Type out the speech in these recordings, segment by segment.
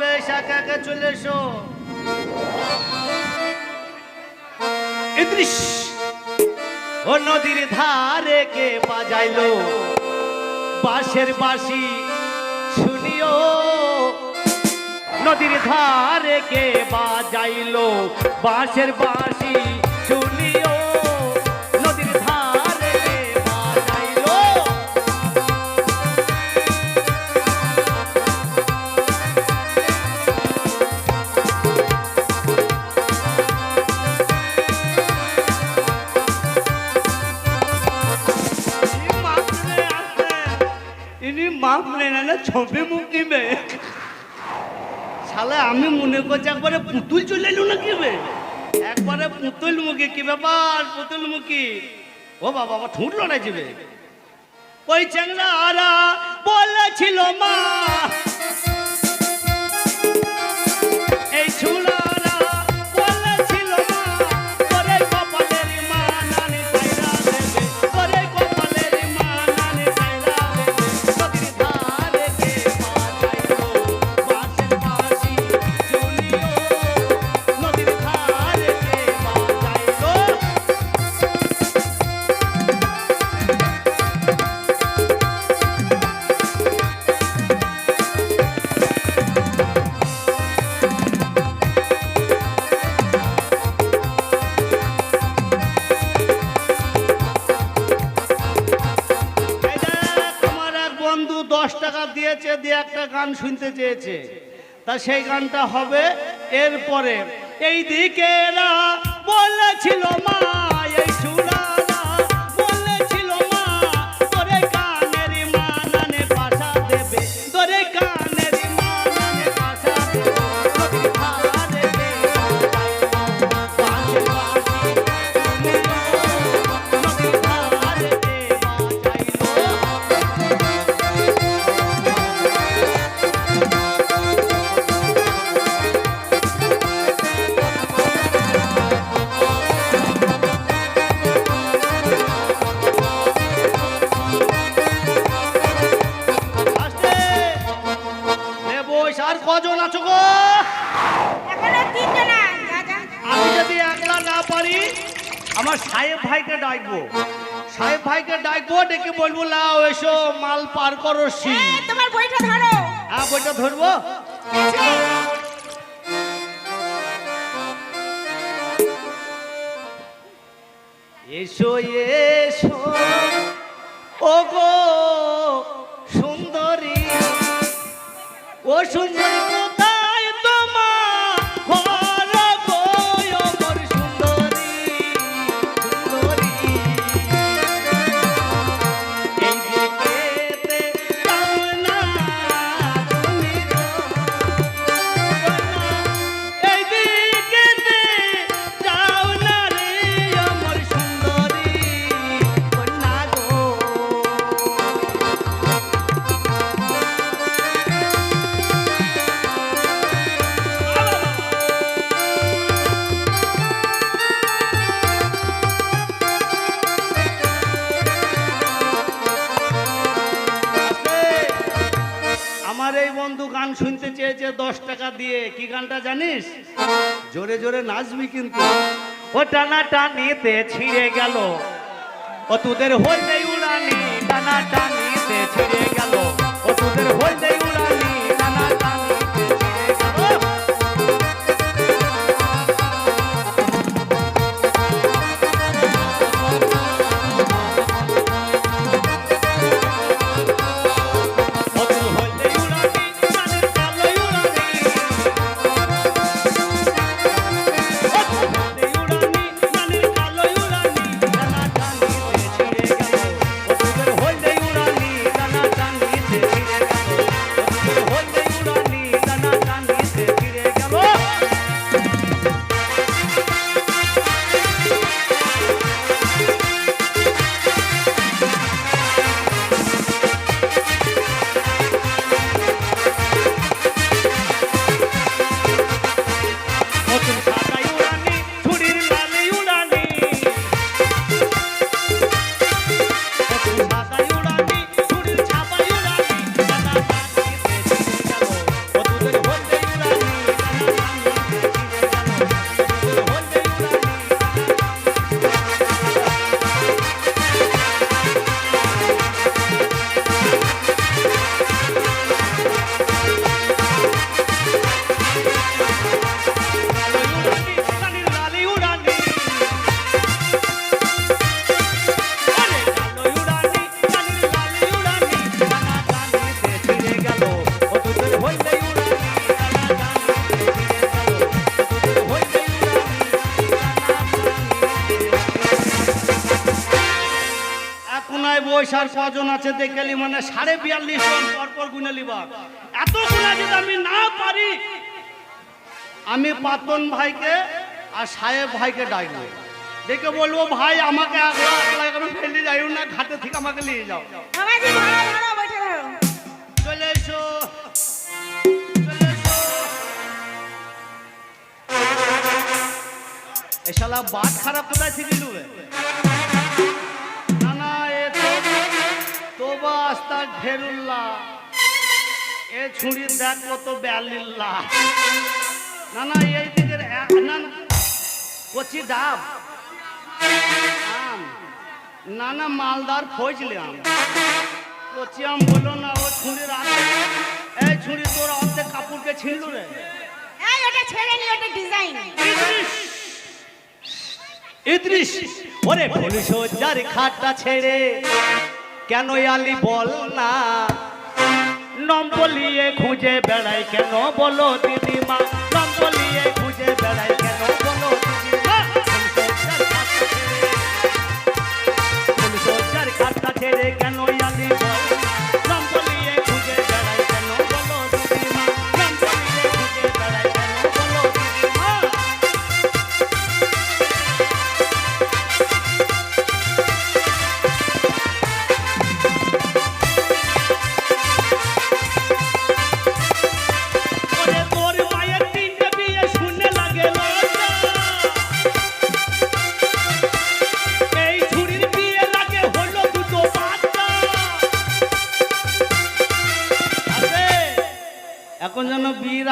বেশ একা একা চলে এসো। ও নদীর ধারে কে বাজাইলো? বাঁশের বাঁশি শুনিও। নদীর ধারে কে বাজাইলো? বাঁশের বাঁশি শুনিও। ইনি মাপ নেয় না ছবি মুক্তি বে আমি মনে করছি একবারে পুতুল চলে এলো না কি বে একবারে পুতুল মুখী, কি ব্যাপার পুতুল মুখী? ও বাবা বাবা ঠুঁটলো না যাবে ওই চ্যাংরারা বলেছিল মা তা সেই গানটা হবে এরপরে এই দিকে বলেছিল মা আর কজন আছো গো? আমি যদি একলা না পারি আমার সাহেব ভাইকে ডাকবো। সাহেব ভাইকে ডাকবো ডেকে বলব লাও এসো মাল পার করো সি। তোমার বইটা ধরো। হ্যাঁ বইটা ধরবো? এসো এসো। ও সুন্দরী শুনতে চেয়েছে দশ টাকা দিয়ে। কি গানটা জানিস? জোরে জোরে নাচবি কিন্তু। ও টানা টানিতে ছিঁড়ে গেল। ও তোদের হইলে উড়ানি, টানা টানিতে ছিঁড়ে গেল। ও তোদের হইলে পয়সার কজন আছে দেখলি মানে সাড়ে বিয়াল্লিশ জন পরপর গুনে লিবা। এত গুণা যদি আমি না পারি আমি পাতন ভাইকে আর সাহেব ভাইকে ডাকবো। ডেকে বলব ভাই আমাকে আগলা আগলা ফেলে যাইও না ঘাটে থেকে আমাকে নিয়ে যাও। চলে এসো চলে এসো। এ শালা বাট খারাপ কোথায় শিখিলু বে? ফেরুল্লাহ এ দেখ কত না না এই দিকের না না কচি ডাব। না না মালদার ফজলে আম। কচি আম বলো না ও ছুরির আগে এই ছুরি তোর অর্ধেক কাপড়কে ছিঁড়লু রে। এই ওটা ছেড়ে নি ওটা ডিজাইন ইদ্রিস। ইদ্রিস। ওরে পুলিশ যার খাটটা ছেড়ে। কেন আলি বল না? নম্বলিয়ে খুঁজে বেড়াই কেন বলো দিদিমা?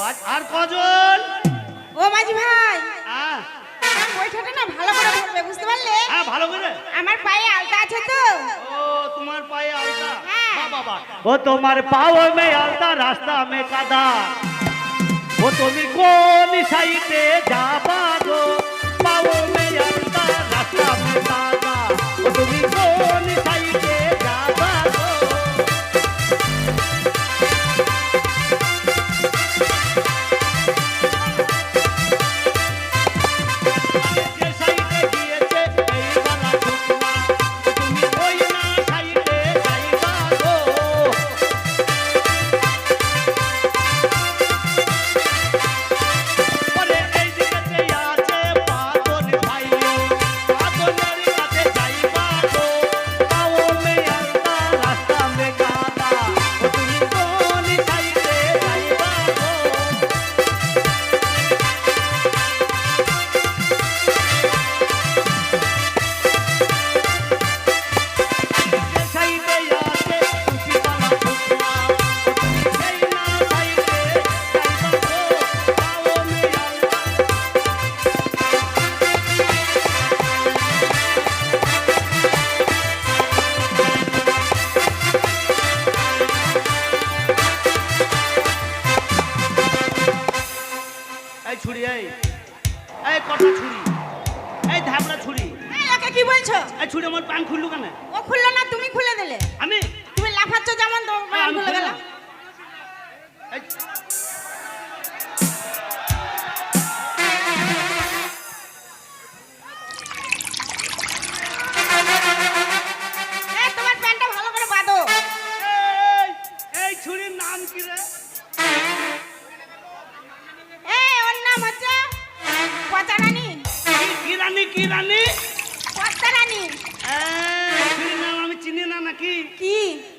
আর কজন? ও মাঝি ভাই আহ, না ভালো করে ধরবে বুঝতে পারলে? হ্যাঁ ভালো করে। আমার পায়ে আলতা আছে তো। ও তোমার পায়ে আলতা? হ্যাঁ। বাহ। ও তোমার পাও মে আলতা রাস্তা মে কাদা। ও তুমি কোন সাইডে যাবা গো? পাও মে আলতা রাস্তা মে কাদা। ও তুমি কোন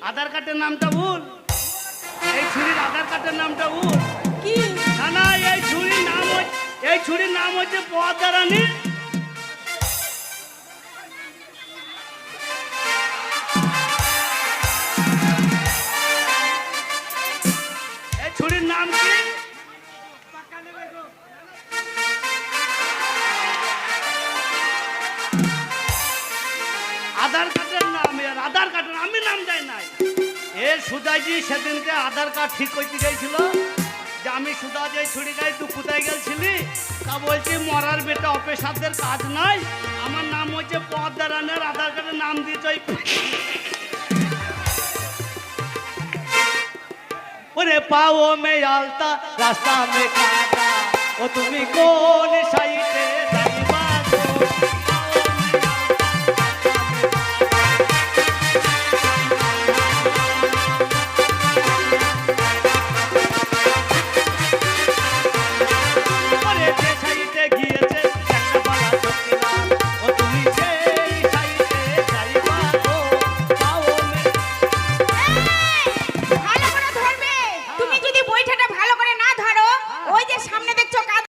আধার কার্ডের নামটা ভুল। এই ছুরির আধার কার্ডের নামটা ও। কি? না না এই ছুরির নাম এই ছুরির নাম হচ্ছে পদ্মা রানী সুদাইজি সেদিনকে আধার কার্ড ঠিক করতে গেছিল। যে আমি সুদা যে ছুরি গাই তুই কোথায় গেছিলি তা বলছি, মরার বেটা অপেশাদের কাজ নাই, আমার নাম হচ্ছে পদ্মারানের আধার কার্ডের নাম দিয়েছ ওরে পাও মে আলতা, রাস্তা মে কাটা ও তুমি কোন সাই